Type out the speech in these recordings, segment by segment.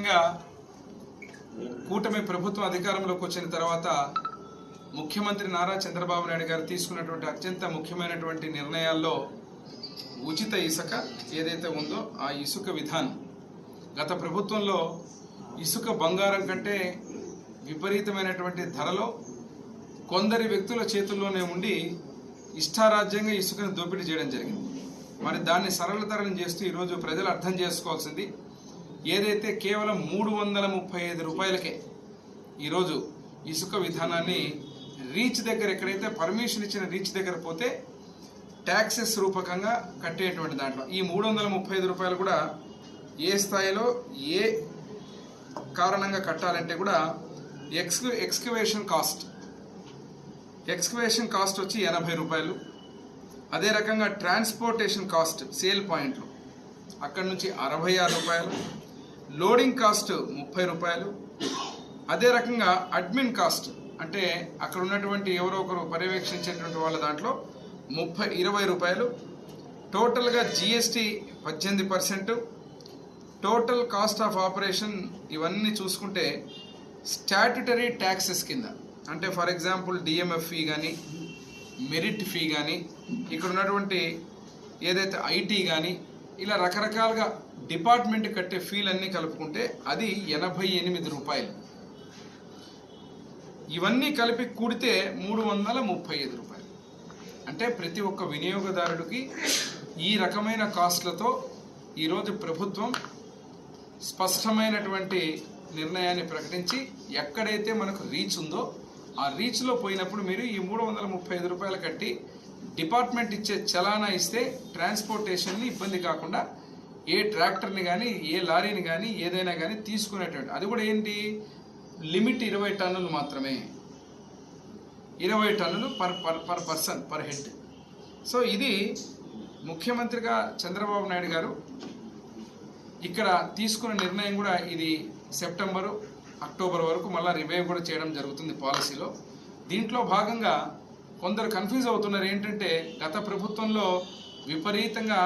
ముఖ్యంగా కూటమి ప్రభుత్వం అధికారంలోకి వచ్చిన తర్వాత ముఖ్యమంత్రి నారా చంద్రబాబు నాయుడు గారు తీసుకున్నటువంటి అత్యంత ముఖ్యమైనటువంటి నిర్ణయాల్లో ఉచిత ఇసుక ఏదైతే ఉందో ఆ ఇసుక విధానం. గత ప్రభుత్వంలో ఇసుక బంగారం కంటే విపరీతమైనటువంటి ధరలో కొందరి వ్యక్తుల చేతుల్లోనే ఉండి ఇష్టారాజ్యంగా ఇసుకను దోపిడీ చేయడం జరిగింది. మరి దాన్ని సరళతరం చేస్తూ ఈరోజు ప్రజలు అర్థం చేసుకోవాల్సింది ఏదైతే కేవలం మూడు వందల ముప్పై ఐదు రూపాయలకే ఈరోజు ఇసుక విధానాన్ని రీచ్ దగ్గర ఎక్కడైతే పర్మిషన్ ఇచ్చిన రీచ్ దగ్గర పోతే ట్యాక్సెస్ రూపకంగా కట్టేటువంటి దాంట్లో. ఈ మూడు వందల ముప్పై ఐదు రూపాయలు కూడా ఏ స్థాయిలో ఏ కారణంగా కట్టాలంటే కూడా ఎక్స్క్యూ ఎక్స్క్యువేషన్ కాస్ట్. ఎక్స్క్యువేషన్ కాస్ట్ వచ్చి ఎనభై రూపాయలు. అదే రకంగా ట్రాన్స్పోర్టేషన్ కాస్ట్ సేల్ పాయింట్లు. అక్కడి నుంచి అరవై ఆరు రూపాయలు. లోడింగ్ కాస్ట్ ముప్పై రూపాయలు. అదే రకంగా అడ్మిన్ కాస్ట్ అంటే అక్కడ ఉన్నటువంటి ఎవరో ఒకరు పర్యవేక్షించేటువంటి వాళ్ళ దాంట్లో ముప్పై ఇరవై రూపాయలు. టోటల్గా జిఎస్టీ పద్దెనిమిది percent. Total cost of operation ఇవన్నీ చూసుకుంటే స్టాట్యుటరీ ట్యాక్సెస్ కింద అంటే ఫర్ ఎగ్జాంపుల్ డిఎంఎఫ్ ఫీ కానీ మెరిట్ ఫీ కానీ ఇక్కడ ఉన్నటువంటి ఏదైతే ఐటీ కానీ ఇలా రకరకాలుగా డిపార్ట్మెంట్ కట్టే ఫీలన్నీ కలుపుకుంటే అది ఎనభై ఎనిమిది రూపాయలు. ఇవన్నీ కలిపి కూడితే మూడు వందల ముప్పై ఐదు రూపాయలు. అంటే ప్రతి ఒక్క వినియోగదారుడికి ఈ రకమైన కాస్ట్లతో ఈరోజు ప్రభుత్వం స్పష్టమైనటువంటి నిర్ణయాన్ని ప్రకటించి ఎక్కడైతే మనకు రీచ్ ఉందో ఆ రీచ్లో పోయినప్పుడు మీరు ఈ మూడు వందల ముప్పై ఐదు రూపాయలు కట్టి డిపార్ట్మెంట్ ఇచ్చే చలానా ఇస్తే ట్రాన్స్పోర్టేషన్ని ఇబ్బంది కాకుండా ఏ ట్రాక్టర్ని కానీ ఏ లారీని కానీ ఏదైనా కానీ తీసుకునేటువంటి అది కూడా ఏంటి? లిమిట్ ఇరవై టన్నులు మాత్రమే. ఇరవై టన్నులు per per per person per head. So ఇది ముఖ్యమంత్రిగా చంద్రబాబు నాయుడు గారు ఇక్కడ తీసుకున్న నిర్ణయం కూడా ఇది సెప్టెంబరు అక్టోబర్ వరకు మళ్ళీ రివైవ్ కూడా చేయడం జరుగుతుంది పాలసీలో. దీంట్లో భాగంగా కొందరు కన్ఫ్యూజ్ అవుతున్నారు ఏంటంటే గత ప్రభుత్వంలో విపరీతంగా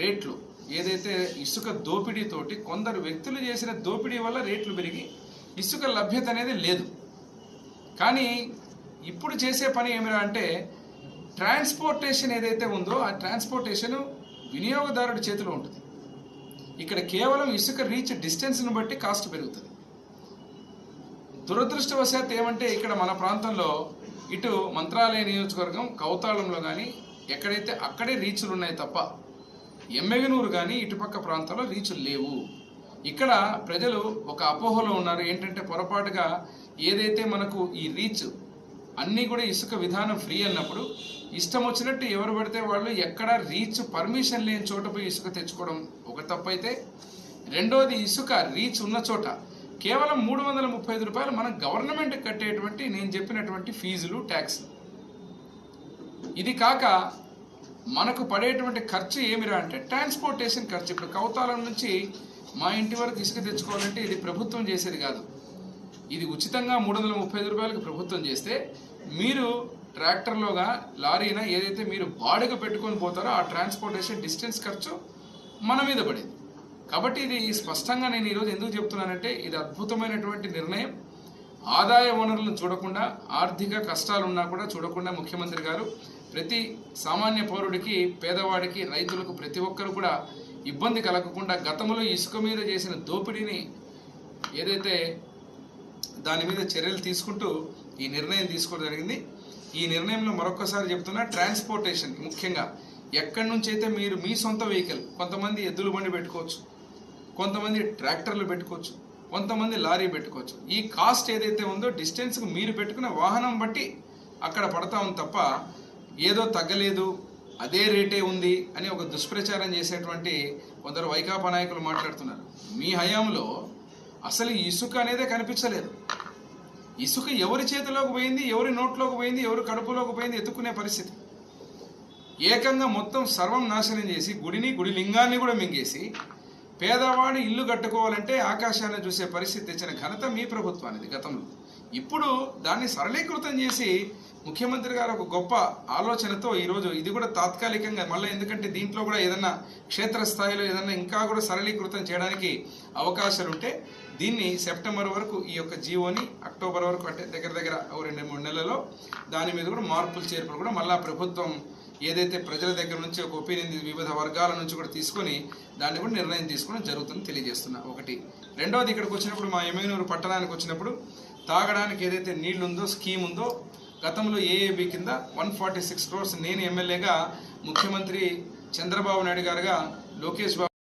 రేట్లు ఏదైతే ఇసుక దోపిడీతోటి కొందరు వ్యక్తులు చేసిన దోపిడీ వల్ల రేట్లు పెరిగి ఇసుక లభ్యత అనేది లేదు. కానీ ఇప్పుడు చేసే పని ఏమిరా అంటే ట్రాన్స్పోర్టేషన్ ఏదైతే ఉందో ఆ ట్రాన్స్పోర్టేషన్ వినియోగదారుడి చేతిలో ఉంటుంది. ఇక్కడ కేవలం ఇసుక రీచ్ డిస్టెన్స్ను బట్టి కాస్ట్ పెరుగుతుంది. దురదృష్టవశాత్ ఏమంటే ఇక్కడ మన ప్రాంతంలో ఇటు మంత్రాలయ నియోజకవర్గం కౌతాళంలో కానీ ఎక్కడైతే అక్కడే రీచ్లు ఉన్నాయి తప్ప ఎమ్మెగనూరు కానీ ఇటుపక్క ప్రాంతంలో రీచులు లేవు. ఇక్కడ ప్రజలు ఒక అపోహలో ఉన్నారు. ఏంటంటే పొరపాటుగా ఏదైతే మనకు ఈ రీచ్ అన్నీ కూడా ఇసుక విధానం ఫ్రీ అన్నప్పుడు ఇష్టం వచ్చినట్టు ఎవరు పడితే వాళ్ళు ఎక్కడ రీచ్ పర్మిషన్ లేని చోట పోయి ఇసుక తెచ్చుకోవడం ఒక తప్పైతే. రెండోది ఇసుక రీచ్ ఉన్న చోట కేవలం మూడు వందల ముప్పై ఐదు రూపాయలు మనం గవర్నమెంట్ కట్టేటువంటి నేను చెప్పినటువంటి ఫీజులు ట్యాక్స్ ఇది కాక మనకు పడేటువంటి ఖర్చు ఏమిరా అంటే ట్రాన్స్పోర్టేషన్ ఖర్చు. ఇప్పుడు కౌతాలం నుంచి మా ఇంటి వరకు ఇసుక తెచ్చుకోవాలంటే ఇది ప్రభుత్వం చేసేది కాదు. ఇది ఉచితంగా మూడు వందల ముప్పై ఐదు రూపాయలకు ప్రభుత్వం చేస్తే మీరు ట్రాక్టర్లోగా లారీనా ఏదైతే మీరు బాడుగ పెట్టుకొని పోతారో ఆ ట్రాన్స్పోర్టేషన్ డిస్టెన్స్ ఖర్చు మన మీద పడింది. కాబట్టి ఇది స్పష్టంగా నేను ఈరోజు ఎందుకు చెప్తున్నానంటే ఇది అద్భుతమైనటువంటి నిర్ణయం. ఆదాయ వనరులను చూడకుండా ఆర్థిక కష్టాలు ఉన్నా కూడా చూడకుండా ముఖ్యమంత్రి గారు ప్రతి సామాన్య పౌరుడికి పేదవాడికి రైతులకు ప్రతి ఒక్కరు కూడా ఇబ్బంది కలగకుండా గతంలో ఇసుక మీద చేసిన దోపిడీని ఏదైతే దాని మీద చర్యలు తీసుకుంటూ ఈ నిర్ణయం తీసుకోవడం జరిగింది. ఈ నిర్ణయంలో మరొకసారి చెప్తున్నా ట్రాన్స్పోర్టేషన్ ముఖ్యంగా. ఎక్కడి నుంచి అయితే మీరు మీ సొంత వెహికల్ కొంతమంది ఎద్దుల బండి పెట్టుకోవచ్చు కొంతమంది ట్రాక్టర్లు పెట్టుకోవచ్చు కొంతమంది లారీ పెట్టుకోవచ్చు. ఈ కాస్ట్ ఏదైతే ఉందో డిస్టెన్స్కి మీరు పెట్టుకున్న వాహనం బట్టి అక్కడ పడతా ఉంది తప్ప ఏదో తగ్గలేదు అదే రేటే ఉంది అని ఒక దుష్ప్రచారం చేసేటువంటి కొందరు వైకాపా నాయకులు మాట్లాడుతున్నారు. మీ హయాంలో అసలు ఇసుక అనేదే కనిపించలేదు. ఇసుక ఎవరి చేతిలోకి పోయింది ఎవరి నోట్లోకి పోయింది ఎవరి కడుపులోకి పోయింది ఎత్తుకునే పరిస్థితి. ఏకంగా మొత్తం సర్వం నాశనం చేసి గుడిని గుడి లింగాన్ని కూడా మింగేసి పేదవాడు ఇల్లు కట్టుకోవాలంటే ఆకాశాన్ని చూసే పరిస్థితి తెచ్చిన ఘనత మీ ప్రభుత్వానికి గతంలో. ఇప్పుడు దాన్ని సరళీకృతం చేసి ముఖ్యమంత్రి గారు ఒక గొప్ప ఆలోచనతో ఈరోజు ఇది కూడా తాత్కాలికంగా మళ్ళీ ఎందుకంటే దీంట్లో కూడా ఏదన్నా క్షేత్రస్థాయిలో ఏదన్నా ఇంకా కూడా సరళీకృతం చేయడానికి అవకాశాలు ఉంటే దీన్ని సెప్టెంబర్ వరకు ఈ యొక్క జీవోని అక్టోబర్ వరకు అంటే దగ్గర దగ్గర ఓ రెండు మూడు నెలల్లో దాని మీద కూడా మార్పులు చేర్పులు కూడా మళ్ళీ ప్రభుత్వం ఏదైతే ప్రజల దగ్గర నుంచి ఒక ఒపీనియన్ వివిధ వర్గాల నుంచి కూడా తీసుకొని దాన్ని కూడా నిర్ణయం తీసుకోవడం జరుగుతుందని తెలియజేస్తున్నా. ఒకటి. రెండవది ఇక్కడికి వచ్చినప్పుడు మా ఎమ్మెనూరు పట్టణానికి వచ్చినప్పుడు తాగడానికి ఏదైతే నీళ్ళు ఉందో స్కీమ్ ఉందో గతంలో ఏఏబి కింద వన్ ఫార్టీ సిక్స్ క్రోర్స్ నేను ఎమ్మెల్యేగా ముఖ్యమంత్రి చంద్రబాబు నాయుడు గారుగా లోకేష్ బాబు